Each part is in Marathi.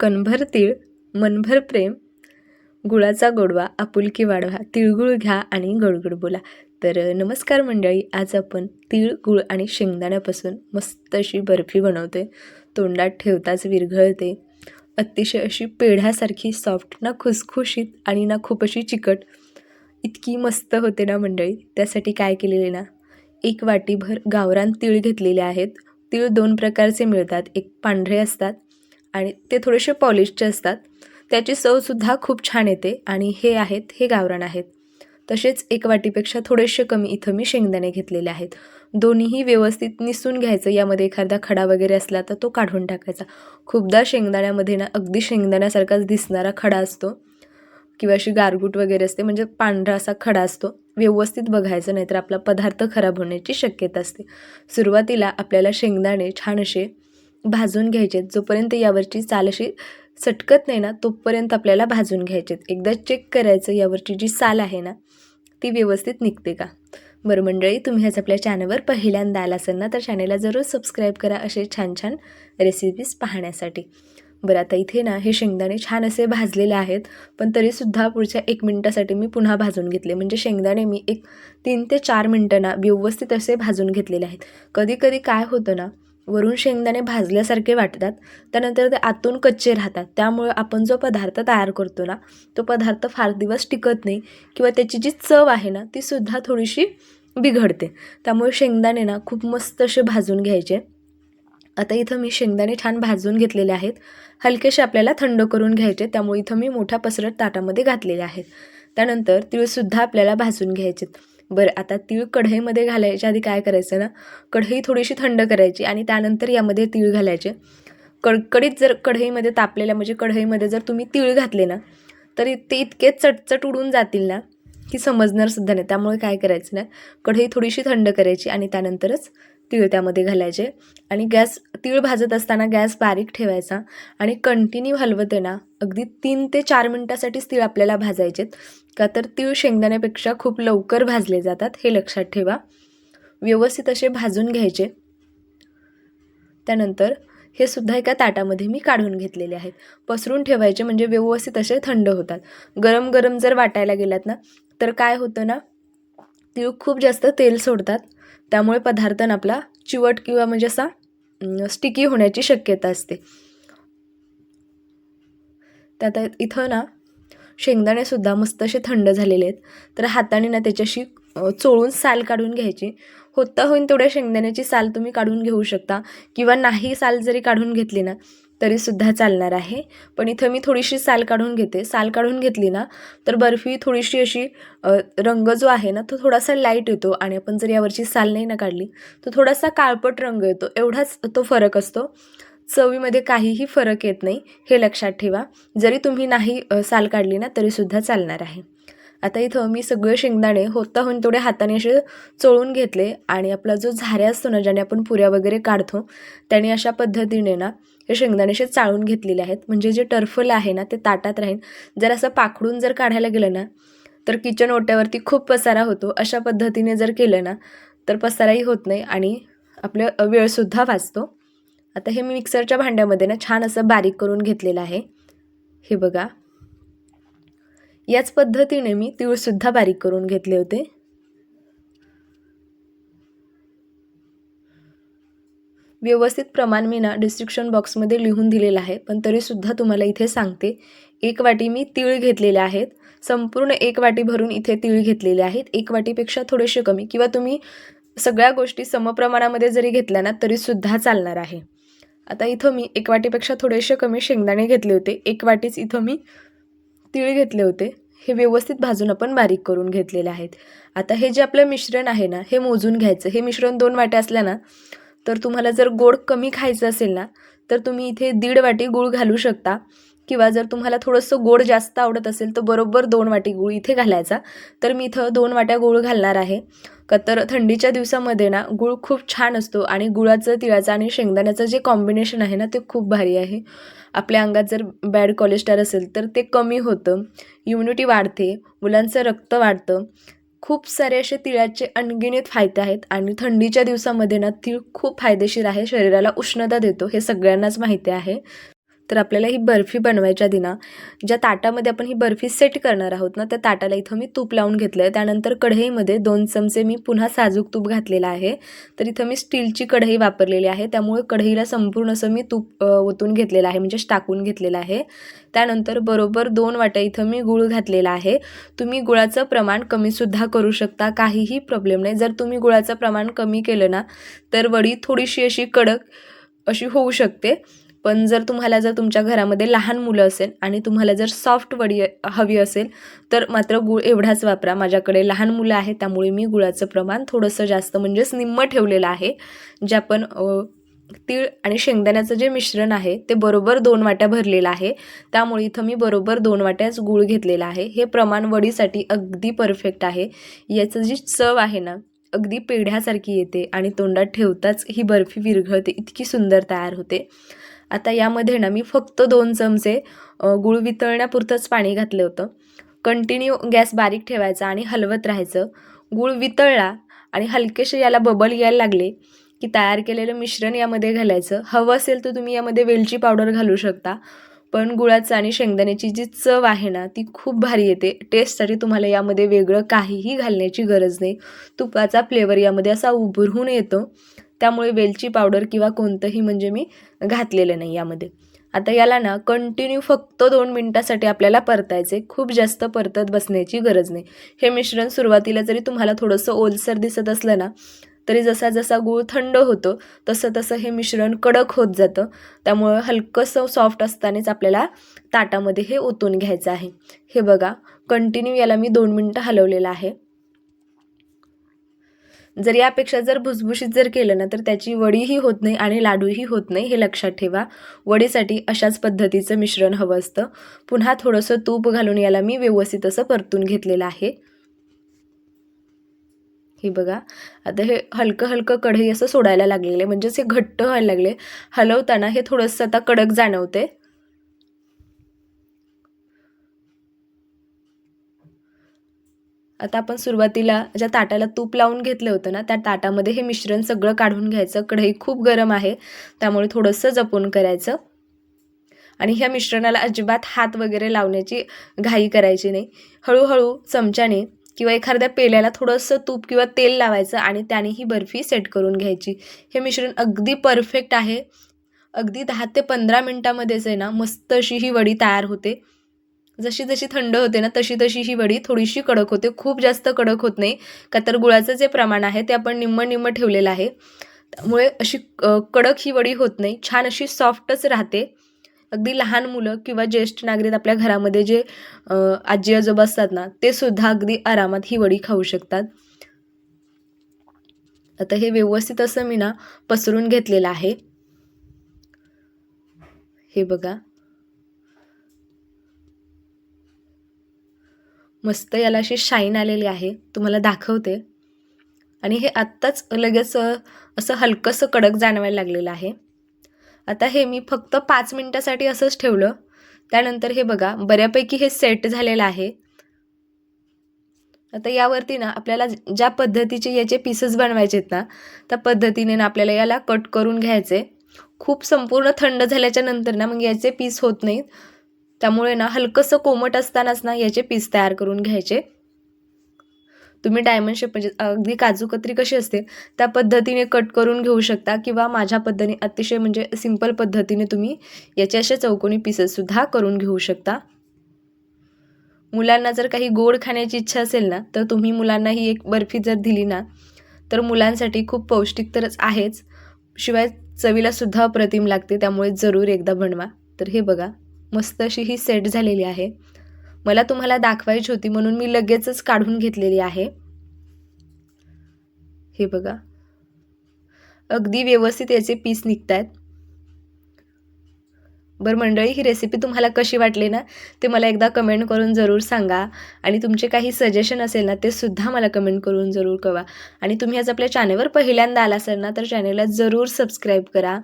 कणभर तीळ मनभर प्रेम गुळाचा गोडवा आपुलकी वाढवा तिळगुळ घ्या आणि गडगड बोला. तर नमस्कार मंडळी आज आपण तीळ गुळ आणि शेंगदाण्यापासून मस्त अशी बर्फी बनवते तोंडात ठेवताच विरघळते. अतिशय अशी पेढ्यासारखी सॉफ्ट ना खुसखुशीत आणि ना खूप अशी चिकट. इतकी मस्त होते ना मंडळी त्यासाठी काय केलेले ना? एक वाटीभर गावरान तीळ घेतलेले आहेत. तीळ दोन प्रकारचे मिळतात. एक पांढरे असतात आणि ते थोडेसे पॉलिशचे असतात. त्याची चवसुद्धा खूप छान येते आणि हे आहेत हे गावरान आहेत. तसेच एक वाटीपेक्षा थोडेसे कमी इथं मी शेंगदाणे घेतलेले आहेत. दोन्हीही व्यवस्थित निसून घ्यायचं. यामध्ये एखादा खडा वगैरे असला तर तो काढून टाकायचा. खूपदा शेंगदाण्यामध्ये ना अगदी शेंगदाण्यासारखाच दिसणारा खडा असतो किंवा अशी गारगूट वगैरे असते. म्हणजे पांढरा असा खडा असतो. व्यवस्थित बघायचं नाहीतर आपला पदार्थ खराब होण्याची शक्यता असते. सुरुवातीला आपल्याला शेंगदाणे छान असे भाजून घ्यायचे जोपर्यंत यावरची चाल अशी सटकत नाही ना तोपर्यंत आपल्याला भाजून घ्यायचे एकदा चेक करायचं यावरची जी साल आहे ना ती व्यवस्थित निघते का? बरं मंडळी तुम्ही आज आपल्या चॅनलवर पहिल्यांदा आला असेल ना तर चॅनलला जरूर सबस्क्राईब करा असे छान छान रेसिपीज पाहण्यासाठी. बरं आता इथे ना हे शेंगदाणे छान असे भाजलेले आहेत पण तरीसुद्धा पुढच्या एक मिनटासाठी मी पुन्हा भाजून घेतले. म्हणजे शेंगदाणे मी एक तीन ते चार मिनटं ना व्यवस्थित असे भाजून घेतलेले आहेत. कधी कधी काय होतं ना वरून शेंगदाणे भाजल्यासारखे वाटतात त्यानंतर ते आतून कच्चे राहतात. त्यामुळे आपण जो पदार्थ तयार करतो ना तो पदार्थ फार दिवस टिकत नाही किंवा त्याची जी चव आहे ना ती सुद्धा थोडीशी बिघडते. त्यामुळे शेंगदाणे ना खूप मस्त असे भाजून घ्यायचे. आता इथं मी शेंगदाणे छान भाजून घेतलेले आहेत. हलकेसे आपल्याला थंड करून घ्यायचे त्यामुळे इथं मी मोठ्या पसरट ताटामध्ये घातलेले आहेत. त्यानंतर तिळसुद्धा आपल्याला भाजून घ्यायचे बरं आता तीळ कढईमध्ये घालायच्या आधी काय करायचं ना कढई थोडीशी थंड करायची आणि त्यानंतर यामध्ये तीळ घालायचे. कडकडीत जर कढईमध्ये तापलेल्या म्हणजे कढईमध्ये जर तुम्ही तीळ घातले ना तरी ते इतके चटचट उडून जातील ना की समजणार सुद्धा नाही. त्यामुळे काय करायचं ना कढई थोडीशी थंड करायची आणि त्यानंतरच तीळ त्यामध्ये घालायचे. आणि गॅस तीळ भाजत असताना गॅस बारीक ठेवायचा. आणि कंटिन्यू हलवते ना अगदी तीन ते चार मिनटासाठीच तीळ आपल्याला भाजायचेत का तर तीळ शेंगदाण्यापेक्षा खूप लवकर भाजले जातात हे लक्षात ठेवा. व्यवस्थित असे भाजून घ्यायचे. त्यानंतर हे सुद्धा एका ताटामध्ये मी काढून घेतलेले आहेत. पसरून ठेवायचे म्हणजे व्यवस्थित असे थंड होतात. गरम गरम जर वाटायला गेलात ना तर काय होतं ना तीळ खूप जास्त तेल सोडतात. त्यामुळे पदार्थ आपला चिवट किंवा म्हणजे असा स्टिकी होण्याची शक्यता असते. त्यात इथं ना शेंगदाणेसुद्धा मस्त असे थंड झालेले आहेत. तर हाताने ना त्याच्याशी चोळून साल काढून घ्यायची. होता होईन तेवढ्या शेंगदाण्याची साल तुम्ही काढून घेऊ शकता. किंवा नाही साल जरी काढून घेतली ना तरीसुद्धा चालणार आहे. पण इथं मी थोडीशी साल काढून घेते. साल काढून घेतली ना तर बर्फी थोडीशी अशी रंग जो आहे ना तो थोडासा लाइट येतो आणि आपण जर यावरची साल नाही ना काढली तर थोडासा काळपट रंग येतो. एवढाच तो फरक असतो. चवीमध्ये काहीही फरक येत नाही. हे लक्षात ठेवा. जरी तुम्ही नाही साल काढली ना तरीसुद्धा चालणार आहे. आता इथं मी सगळे शेंगदाणे होता होऊन थोडे हाताने असे चोळून घेतले आणि आपला जो झाऱ्या असतो ना ज्याने आपण पुऱ्या वगैरे काढतो त्याने अशा पद्धतीने ना हे शेंगदाणे असे चाळून घेतलेले आहेत. म्हणजे जे टर्फल आहे ना ते ताटात राहील जर असं पाखडून जर काढायला गेलं ना तर किचन ओट्यावरती खूप पसारा होतो. अशा पद्धतीने जर केलं ना तर पसाराही होत नाही आणि आपलं वेळसुद्धा वाचतो. आता हे मी मिक्सरच्या भांड्यामध्ये ना छान असं बारीक करून घेतलेलं आहे. हे बघा. याच पद्धतीने मी तीळसुद्धा बारीक करून घेतले होते. व्यवस्थित प्रमाण मी ना डिस्क्रिप्शन बॉक्समध्ये लिहून दिलेलं आहे. पण तरीसुद्धा तुम्हाला इथे सांगते एक वाटी मी तीळ घेतलेले आहेत. संपूर्ण एक वाटी भरून इथे तीळ घेतलेले आहेत. एक वाटीपेक्षा थोडेसे कमी किंवा तुम्ही सगळ्या गोष्टी समप्रमाणामध्ये जरी घेतल्या ना तरीसुद्धा चालणार आहे. आता इथं मी एक वाटीपेक्षा थोडेसे कमी शेंगदाणे घेतले होते. एक वाटीच इथं मी तीळ घेतले होते. हे व्यवस्थित भाजून आपण बारीक करून घेतलेले आहेत. आता हे जे आपलं मिश्रण आहे ना हे मोजून घ्यायचं. हे मिश्रण दोन वाट्या असल्या ना तर तुम्हाला जर गोड कमी खायचं असेल ना तर तुम्ही इथे दीड वाटी गूळ घालू शकता. किंवा जर तुम्हाला थोडंसं गोड जास्त आवडत असेल तर बरोबर दोन वाटी गूळ इथे घालायचा. तर मी इथं दोन वाट्या गूळ घालणार आहे. का तर थंडीच्या दिवसामध्ये ना गूळ खूप छान असतो आणि गुळाचं तिळाचं आणि शेंगदाण्याचं जे कॉम्बिनेशन आहे ना ते खूप भारी आहे. आपल्या अंगात जर बॅड कोलेस्ट्रॉल असेल तर ते कमी होतं. इम्युनिटी वाढते. मुलांचं रक्त वाढतं. खूप सारे असे तिळाचे अनगिणित फायदे आहेत आणि थंडीच्या दिवसामध्ये ना तीळ खूप फायदेशीर आहे. शरीराला उष्णता देतो हे सगळ्यांनाच माहिती आहे. तर आपल्याला ही बर्फी बनवायच्या आधी ना ज्या ताटामध्ये आपण ही बर्फी सेट करणार आहोत ना त्या ताटाला इथं मी तूप लावून घेतलं आहे त्यानंतर कढईमध्ये दोन चमचे मी पुन्हा साजूक तूप घातलेला आहे. तर इथं मी स्टीलची कढई वापरलेली आहे. त्यामुळे कढईला संपूर्ण असं मी तूप ओतून घेतलेलं आहे म्हणजे टाकून घेतलेलं आहे. त्यानंतर बरोबर दोन वाट्या इथं मी गुळ घातलेला आहे. तुम्ही गुळाचं प्रमाण कमीसुद्धा करू शकता काहीही प्रॉब्लेम नाही. जर तुम्ही गुळाचं प्रमाण कमी केलं ना तर वडी थोडीशी अशी कडक अशी होऊ शकते. पण जर तुम्हाला जर तुमच्या घरामध्ये लहान मुलं असेल आणि तुम्हाला जर सॉफ्ट वडी हवी असेल तर मात्र गूळ एवढाच वापरा. माझ्याकडे लहान मुलं आहेत त्यामुळे मी गुळाचं प्रमाण थोडंसं जास्त म्हणजेच निम्म ठेवलेलं आहे. जे आपण तीळ आणि शेंगदाण्याचं जे मिश्रण आहे ते बरोबर दोन वाट्या भरलेलं आहे. त्यामुळे इथं मी बरोबर दोन वाट्याच गूळ घेतलेला आहे. हे प्रमाण वडीसाठी अगदी परफेक्ट आहे. याचं जी चव आहे ना अगदी पेढ्यासारखी येते आणि तोंडात ठेवताच ही बर्फी विरघळते. इतकी सुंदर तयार होते. आता यामध्ये ना मी फक्त दोन चमचे गुळ गूळ वितळण्यापुरतंच पाणी घातलं होतं. कंटिन्यू गॅस बारीक ठेवायचा आणि हलवत राहायचं. गूळ वितळला आणि हलकेसे याला बबल यायला लागले की तयार केलेलं मिश्रण यामध्ये घालायचं. हवं असेल तर तुम्ही यामध्ये वेलची पावडर घालू शकता. पण गुळाचं आणि शेंगदाण्याची जी चव आहे ना ती खूप भारी येते. टेस्टसाठी तुम्हाला यामध्ये वेगळं काहीही घालण्याची गरज नाही. तुपाचा फ्लेवर यामध्ये असा उभरून येतो. त्यामुळे वेलची पावडर किंवा कोणतंही म्हणजे मी घातलेलं नाही यामध्ये. आता याला ना कंटिन्यू फक्त दोन मिनटासाठी आपल्याला परतायचे खूप जास्त परतत बसण्याची गरज नाही. हे मिश्रण सुरुवातीला जरी तुम्हाला थोडंसं ओलसर दिसत असलं ना तरी जसा जसा गूळ थंड होतो तसं तसं हे मिश्रण कडक होत जातं. त्यामुळं हलकंसं सॉफ्ट असतानाच आपल्याला ताटामध्ये हे ओतून घ्यायचं आहे. हे बघा कंटिन्यू याला मी दोन मिनटं हलवलेलं आहे. जर यापेक्षा जर भुसभुशीत जर केलं ना तर त्याची वडीही होत नाही आणि लाडूही होत नाही हे लक्षात ठेवा. वडीसाठी अशाच पद्धतीचं मिश्रण हवं असतं. पुन्हा थोडंसं तूप घालून याला मी व्यवस्थित असं परतून घेतलेलं आहे. हे बघा आता हे हलकं हलकं कढई असं सोडायला लागलेलं आहे. म्हणजेच हे घट्ट व्हायला लागले. हलवताना हे थोडंसं आता कडक जाणवते आता आपण सुरुवातीला ज्या ताटाला तूप लावून घेतलं होतं ना त्या ताटामध्ये हे मिश्रण सगळं काढून घ्यायचं. कढई खूप गरम आहे त्यामुळे थोडंसं जपून करायचं. आणि ह्या मिश्रणाला अजिबात हात वगैरे लावण्याची घाई करायची नाही. हळूहळू चमच्याने किंवा एखाद्या पेल्याला थोडंसं तूप किंवा तेल लावायचं आणि त्याने ही बर्फी सेट करून घ्यायची. हे मिश्रण अगदी परफेक्ट आहे. अगदी दहा ते पंधरा मिनटामध्येच आहे ना मस्त अशी ही वडी तयार होते. जशी जशी थंड होते ना तशी तशी ही वडी थोडीशी कडक होते. खूप जास्त कडक होत नाही. का तर गुळाचं जे प्रमाण आहे ते आपण निम्मं निम्मं ठेवलेलं आहे. त्यामुळे अशी कडक ही वडी होत नाही. छान अशी सॉफ्टच राहते. अगदी लहान मुलं किंवा ज्येष्ठ नागरिक आपल्या घरामध्ये जे आजी आजोबा असतात ना ते सुद्धा अगदी आरामात ही वडी खाऊ शकतात. आता हे व्यवस्थित असं मी ना पसरून घेतलेलं आहे. हे बघा. मस्त याला अशी शाईन आलेली आहे. तुम्हाला दाखवते. आणि हे आत्ताच लगेच असं हलकंसं कडक जाणवायला लागलेलं आहे. आता हे मी फक्त पाच मिनटासाठी असंच ठेवलं. त्यानंतर हे बघा बऱ्यापैकी हे सेट झालेलं आहे. आता यावरती ना आपल्याला ज्या पद्धतीचे याचे पीसेस बनवायचे आहेत ना त्या पद्धतीने ना आपल्याला याला कट करून घ्यायचे. खूप संपूर्ण थंड झाल्याच्यानंतर ना मग याचे पीस होत नाहीत. त्यामुळे ना हलकंसं कोमट असतानाच ना याचे पीस तयार करून घ्यायचे. तुम्ही डायमंड शेप म्हणजे अगदी काजू कतरी कशी असते त्या पद्धतीने कट करून घेऊ शकता किंवा माझ्या पद्धतीने अतिशय म्हणजे सिंपल पद्धतीने तुम्ही याचे असे चौकोनी पीसेससुद्धा करून घेऊ शकता. मुलांना जर काही गोड खाण्याची इच्छा असेल ना तर तुम्ही मुलांना ही एक बर्फी जर दिली ना तर मुलांसाठी खूप पौष्टिक तरच आहेच. शिवाय चवीला सुद्धा अप्रतिम लागते त्यामुळे जरूर एकदा बनवा. तर हे बघा. मस्त अशी ही सेट झालेली आहे. मला तुम्हाला दाखवायची होती म्हणून मी लगेचच काढून घेतलेली आहे. हे बघा. अगदी व्यवस्थित याचे पीस निघत आहेत बरं मंडळी ही रेसिपी तुम्हाला कशी वाटली ना ते मला एकदा कमेंट करून जरूर सांगा. आणि तुमचे काही सजेशन असेल ना ते सुद्धा मला कमेंट करून जरूर कळवा. आणि तुम्ही आज आपल्या चॅनलवर पहिल्यांदा आला असाल ना तर चॅनलला जरूर सबस्क्राईब करा.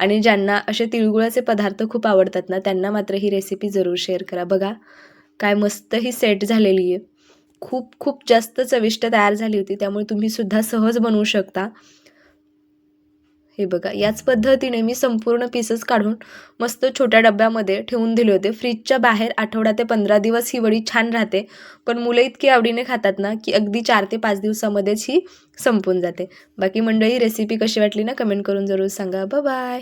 आणि ज्यांना असे तिळगुळाचे पदार्थ खूप आवडतात ना त्यांना मात्र ही रेसिपी जरूर शेअर करा. बघा काय मस्त ही सेट झालेली आहे. खूप खूप जास्त चविष्ट तयार झाली होती त्यामुळे तुम्ही सुद्धा सहज बनवू शकता. हे बघा याच पद्धतीने मी संपूर्ण पीसेस काढून मस्त छोट्या डब्यामध्ये ठेवून दिले होते. फ्रीजच्या बाहेर आठवडा ते पंधरा दिवस ही वडी छान राहते पण मुलं इतकी आवडीने खातात ना की अगदी चार ते पाच दिवसामध्येच ही संपून जाते. बाकी मंडळी रेसिपी कशी वाटली ना कमेंट करून जरूर सांगा. बाय